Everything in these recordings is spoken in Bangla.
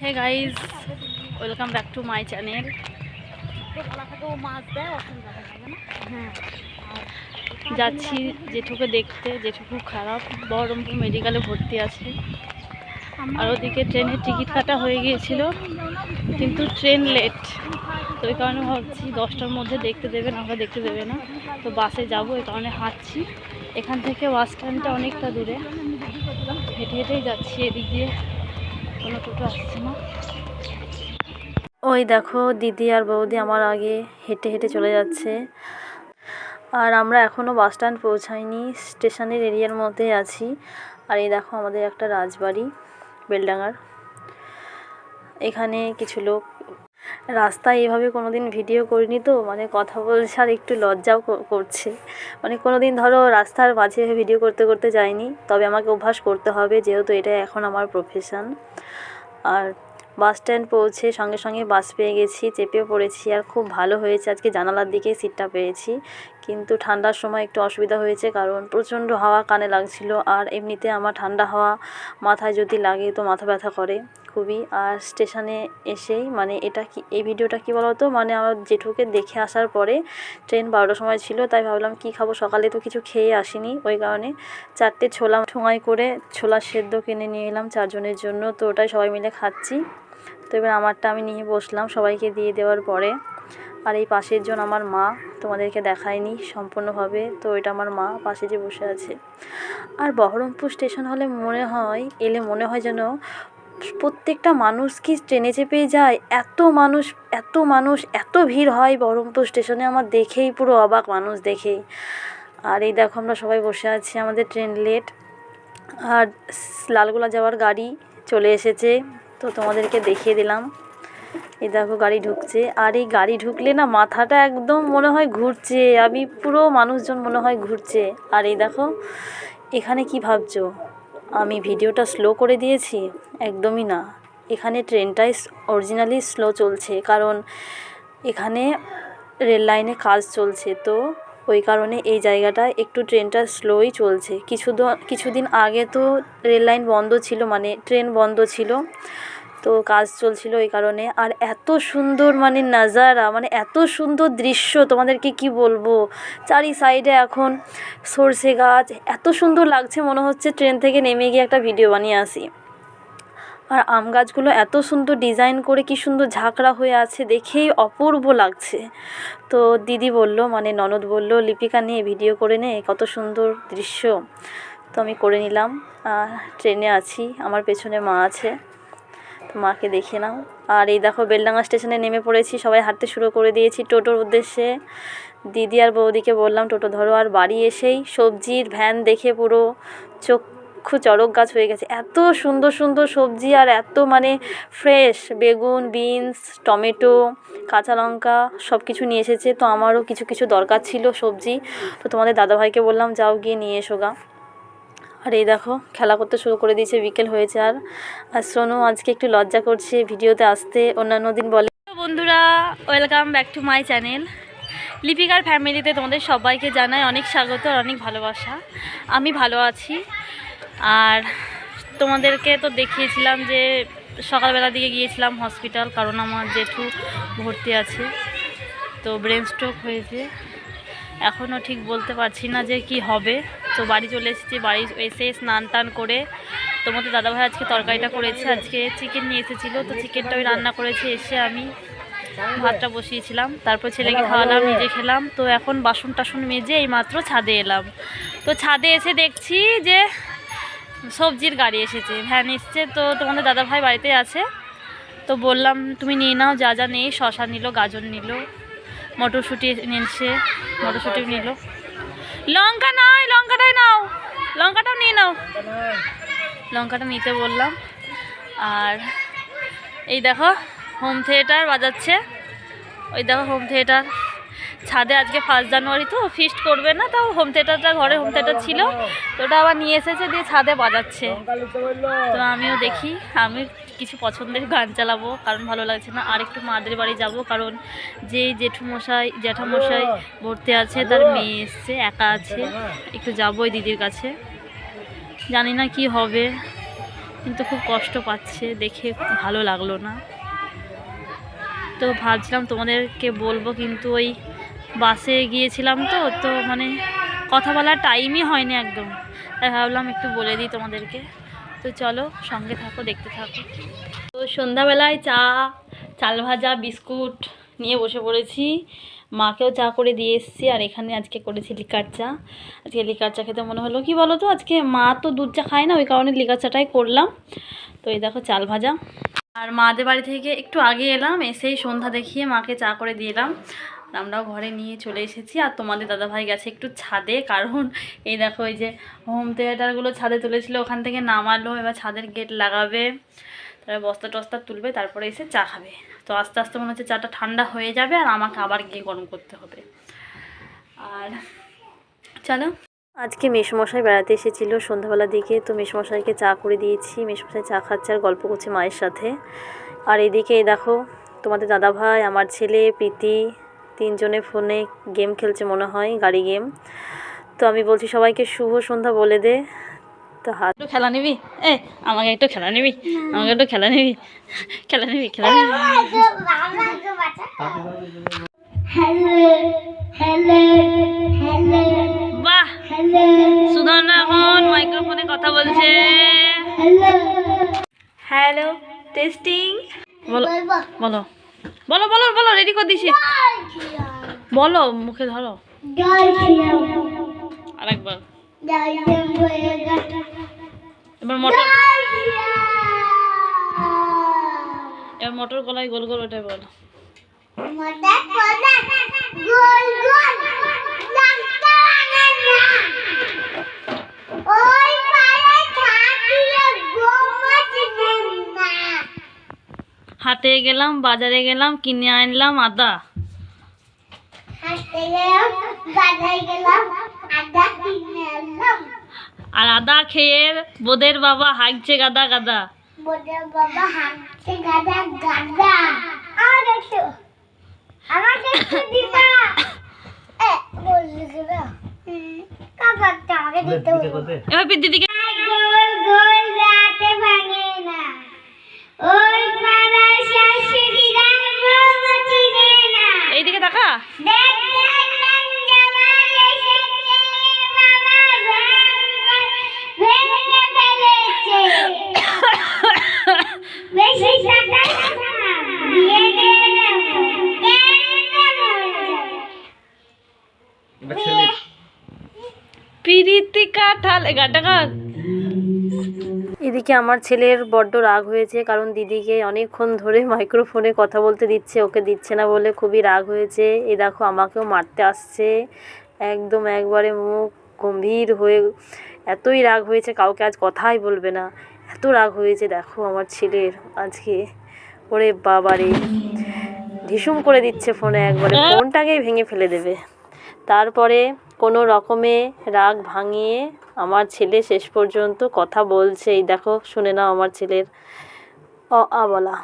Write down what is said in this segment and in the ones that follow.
Hey guys welcome back to my channel যাচ্ছি জেঠুকে দেখতে জেঠু খুব খারাপ বহরমপুর মেডিকেলে ভর্তি আছে। আর ওদিকে ট্রেনের টিকিট কাটা হয়ে গিয়েছিল কিন্তু ট্রেন লেট তো ওই কারণে ভাবছি দশটার মধ্যে দেখতে দেবে না আমরা দেখতে দেবে না। তো বাসে যাব এই কারণে হাঁটছি। এখান থেকে বাস স্ট্যান্ডটা অনেকটা দূরে। হেঁটে হেঁটেই যাচ্ছি এদিক দিয়ে। কোনো টোটো আসছে না। ওই দেখো দিদি আর বৌদি আমার আগে হেঁটে হেঁটে চলে যাচ্ছে। আর আমরা এখনও বাস স্ট্যান্ড পৌঁছাইনি, স্টেশনের এরিয়ার মধ্যে আছি। আর এই দেখো আমাদের একটা রাজবাড়ি বেলডাঙার এখানে কিছু লোক রাস্তায় এভাবে কোনো দিন ভিডিও করিনি তো মানে কথা বলছে আর একটু লজ্জাও করছে। মানে কোনো দিন ধরো রাস্তার মাঝে ভিডিও করতে করতে যাইনি তবে আমাকে অভ্যাস করতে হবে যেহেতু এটা এখন আমার প্রফেশন আর বাস স্ট্যান্ড পৌঁছে সঙ্গে সঙ্গে বাস পেয়ে গেছি, চেপেও পড়েছি আর খুব ভালো হয়েছে। আজকে জানালার দিকে সিটটা পেয়েছি। কিন্তু ঠান্ডার সময় একটু অসুবিধা হয়েছে কারণ প্রচণ্ড হাওয়া কানে লাগছিল আর এমনিতে আমার ঠান্ডা হাওয়া মাথায় যদি লাগে তো মাথা ব্যথা করে খুবই। আর স্টেশনে এসেই মানে এটা কি, এই ভিডিওটা কি বলতো? মানে আমার জেঠুকে দেখে আসার পরে ট্রেন বারোটার সময় ছিল, তাই ভাবলাম কি খাব? সকালে তো কিছু খেয়ে আসিনি ওই কারণে চারটে ছোলা ঠোঙাই করে ছোলা সেদ্ধ কিনে নিয়ে এলাম চারজনের জন্য। তো ওটাই সবাই মিলে খাচ্ছি। তো এবার আমারটা আমি নিয়ে বসলাম সবাইকে দিয়ে দেওয়ার পরে। আর এই পাশের জন আমার মা তোমাদেরকে দেখায়নি সম্পূর্ণভাবে। তো এটা আমার মা পাশে যে বসে আছে। আর বহরমপুর স্টেশন হলে মনে হয়, এলে মনে হয় যেন প্রত্যেকটা মানুষ কি ট্রেনে চেপে যায়? এত মানুষ এত মানুষ, এত ভিড় হয় বহরমপুর স্টেশনে। আমার দেখেই পুরো অবাক মানুষ দেখেই আর এই দেখো আমরা সবাই বসে আছি, আমাদের ট্রেন লেট। আর লালগোলা যাওয়ার গাড়ি চলে এসেছে। তো তোমাদেরকে দেখিয়ে দিলাম। এই দেখো গাড়ি ঢুকছে। আর এই গাড়ি ঢুকলে না মাথাটা একদম মনে হয় ঘুরছে। আমি পুরো মানুষজন মনে হয় ঘুরছে। আর এই দেখো, এখানে কি ভাবছ? আমি ভিডিওটা স্লো করে দিয়েছি? একদমই না। এখানে ট্রেনটাই অরিজিনালি স্লো চলছে। কারণ এখানে রেল লাইনে কাজ চলছে। তো ওই কারণে এই জায়গাটায় একটু ট্রেনটা স্লোই চলছে। কিছু কিছুদিন আগে তো রেল লাইন বন্ধ ছিল মানে ট্রেন বন্ধ ছিল। তো কাজ চলছিল ওই কারণে। আর এত সুন্দর মানে নাজারা মানে এত সুন্দর দৃশ্য তোমাদেরকে কি বলব? চারি সাইডে এখন সর্ষে গাছ, এত সুন্দর লাগছে মনে হচ্ছে ট্রেন থেকে নেমে গিয়ে একটা ভিডিও বানিয়ে আসি। আর আম গাছগুলো এত সুন্দর ডিজাইন করে কি সুন্দর ঝাঁকড়া হয়ে আছে দেখেই অপূর্ব লাগছে। তো দিদি বলল মানে ননদ বলল, লিপিকা নিয়ে ভিডিও করে নে, কত সুন্দর দৃশ্য। তো আমি করে নিলাম। ট্রেনে আছি, আমার পেছনে মা আছে। মাকে দেখে নাও। আর এই দেখো বেলডাঙ্গা স্টেশনে নেমে পড়েছি, সবাই হাঁটতে শুরু করে দিয়েছি টোটোর উদ্দেশ্যে। দিদি আর বৌদিকে বললাম, টোটো ধরো আর বাড়ি এসেই সবজির ভ্যান দেখে পুরো চক্ষু চড়ক গাছ হয়ে গেছে। এত সুন্দর সুন্দর সবজি আর এত মানে ফ্রেশ বেগুন, বিনস, টমেটো, কাঁচা লঙ্কা সব কিছু নিয়ে এসেছে। তো আমারও কিছু কিছু দরকার ছিল সবজি। তো তোমাদের দাদাভাইকে বললাম, যাও গিয়ে নিয়ে এসো গা। আর এই দেখো, খেলা করতে শুরু করে দিয়েছে, বিকেল হয়েছে আর। আর সোনু আজকে একটু লজ্জা করছে ভিডিওতে আসতে, অন্যান্য দিন বলে। বন্ধুরা welcome back to my channel লিপিকার ফ্যামিলিতে তোমাদের সবাইকে জানাই অনেক স্বাগত আর অনেক ভালোবাসা। আমি ভালো আছি। আর তোমাদেরকে তো দেখিয়েছিলাম যে সকালবেলা দিকে গিয়েছিলাম হসপিটাল কারণ আমার জেঠু ভর্তি আছে। তো ব্রেন স্ট্রোক হয়েছে। এখনও ঠিক বলতে পারছি না যে কি হবে। তো বাড়ি চলে এসেছি বাড়ি এসে স্নান টান করে তোমাদের দাদাভাই আজকে তরকারিটা করেছে আজকে চিকেন নিয়ে এসেছিল তো চিকেনটা ওই রান্না করেছে এসে আমি ভাতটা বসিয়েছিলাম তারপর ছেলেকে খাওয়ালাম নিজে খেলাম তো এখন বাসন টাসন মেজে এই মাত্র ছাদে এলাম। তো ছাদে এসে দেখছি যে সবজির গাড়ি এসেছে ভ্যান এসছে তো তোমাদের দাদাভাই বাড়িতে আছে। তো বললাম তুমি নিয়ে নাও যা যা নেই শশা নিল গাজর নিল মটরশুঁটি নিচ্ছে মটরশুঁটি নিল। লঙ্কা নয় লঙ্কাটাই নাও। লঙ্কাটাও নিয়ে নাও। লঙ্কাটা নিতে বললাম। আর এই দেখো হোম থিয়েটার বাজাচ্ছে। ওই দেখো হোম থিয়েটার ছাদে আজকে ফার্স্ট জানুয়ারি তো ফিস্ট করবে না তাও হোম থিয়েটারটা ঘরে হোম থিয়েটার ছিল। তো ওটা আবার নিয়ে এসেছে দিয়ে ছাদে বাজাচ্ছে। তো আমিও দেখি আমি কিছু পছন্দের গান চালাবো কারণ ভালো লাগছে না। আর একটু মাদের বাড়ি যাব কারণ যে জেঠুমশাই জ্যাঠামশাই ভর্তি আছে তার মেয়ে এসছে একা আছে। একটু যাব ওই দিদির কাছে। জানি না কি হবে কিন্তু খুব কষ্ট পাচ্ছে দেখে ভালো লাগল না। তো ভাবছিলাম তোমাদেরকে বলব কিন্তু ওই বাসে গিয়েছিলাম তো তো মানে কথা বলার টাইমই হয়নি একদম। তাই ভাবলাম একটু বলে দিই তোমাদেরকে। তো চলো, সঙ্গে থাকো, দেখতে থাকো। তো সন্ধ্যাবেলায় চা, চাল ভাজা, বিস্কুট নিয়ে বসে পড়েছি। মাকেও চা করে দিয়ে এসেছি, আর এখানে আজকে করেছি লিকার চা। আজকে লিকার চা খেতে মনে হলো, কি বলো তো আজকে মা তো দুধ চা খায় না, ওই কারণে লিকার চাটাই করলাম। তো এই দেখো চাল ভাজা। আর মাদের বাড়ি থেকে একটু আগে এলাম, এসেই সন্ধ্যা দেখিয়ে মাকে চা করে দিয়ে এলাম। আমরাও ঘরে নিয়ে চলে এসেছি আর তোমাদের দাদাভাই গেছে একটু ছাদে। কারণ এই দেখো এই যে হোম থিয়েটারগুলো ছাদে তুলেছিল, ওখান থেকে নামালো, এবার ছাদের গেট লাগাবে। তারপরে বস্তা টস্তা তুলবে, তারপরে এসে চা খাবে। তো আস্তে আস্তে মনে হচ্ছে চাটা ঠান্ডা হয়ে যাবে আর আমাকে আবার গিয়ে গরম করতে হবে। আর চলো। আজকে মেসমশাই বেড়াতে এসেছিল সন্ধ্যাবেলার দিকে, তো মেসমশাইকে চা করে দিয়েছি। মেসমশাই চা খাচ্ছে আর গল্প করছে মায়ের সাথে। আর এদিকে দেখো তোমাদের দাদাভাই, আমার ছেলে, প্রীতি তিনজনে ফোনে গেম খেলছে মনে হয় গাড়ি গেম। তো আমি বলছি সবাইকে শুভ সন্ধ্যা বলে দে। তো হাত একটু খেলা নিবি? এ আমাকে একটু খেলা নিবি? আমাকে একটু খেলা নিবি? খেলা নিবি খেলা নিবি? বাহ! সুধর্ণা এখন মাইক্রোফোনে কথা বলছে। হ্যালো টেস্টিং বলো বলো। বলো বলো বলো রেডি করে দিছি। বলো, মুখে ধরো। আরেকবার। এবার মটর। এবার মটর গলায় গোল গোল ওটাই বলো। হাটে গেলাম বাজারে গেলাম কিনে আনলাম আদা। আর আদা খেয়ে বোদের বাবা হাঁকছে গাদা গাদা। বাবা হাঁটছে গাদা গাদা। আর একটু আমাকে একটু দিবা। এ বললি না। কাকাটা আমাকে দিতে হবে এবার দিদিকে এদিকে আমার ছেলের বড্ড রাগ হয়েছে কারণ দিদিকে অনেকক্ষণ ধরে মাইক্রোফোনে কথা বলতে দিচ্ছে ওকে দিচ্ছে না বলে খুবই রাগ হয়েছে। এ দেখো আমাকেও মারতে আসছে। একদম একবারে মুখ গম্ভীর হয়ে এতই রাগ হয়েছে কাউকে আজ কথাই বলবে না। এত রাগ হয়েছে দেখো আমার ছেলের আজকে। ওরে বাবারে। ঢিসুম করে দিচ্ছে ফোনে একবারে ফোনটাকেই ভেঙে ফেলে দেবে। তারপরে কোনো রকমে রাগ ভাঙিয়ে আমার ছেলে শেষ পর্যন্ত কথা বলছে। এই দেখো শুনে নাও আমার ছেলের অ আ বলা।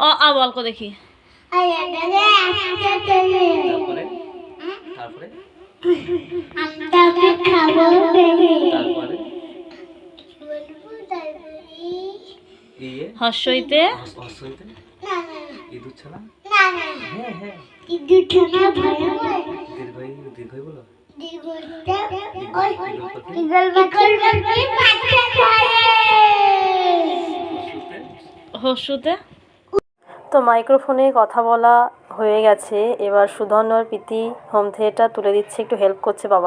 অ আ বল কো দেখি। তারপরে? তারপরে? খাব তারপরে? হর্ষইতে? ইঁদুর ছাড়া না না হ্যাঁ হ্যাঁ। ইঁদুরটা না ভয় হয়। দীর্ঘই দীর্ঘই বলো। ইগলটা ওই ইগল বাকল বাকল পাতা ধরে হর্ষতে তো মাইক্রোফোনে কথা বলা হয়ে গেছে। এবার সুধন্যর প্রীতি হোম থিয়েটার তুলে দিচ্ছে একটু হেল্প করছে বাবা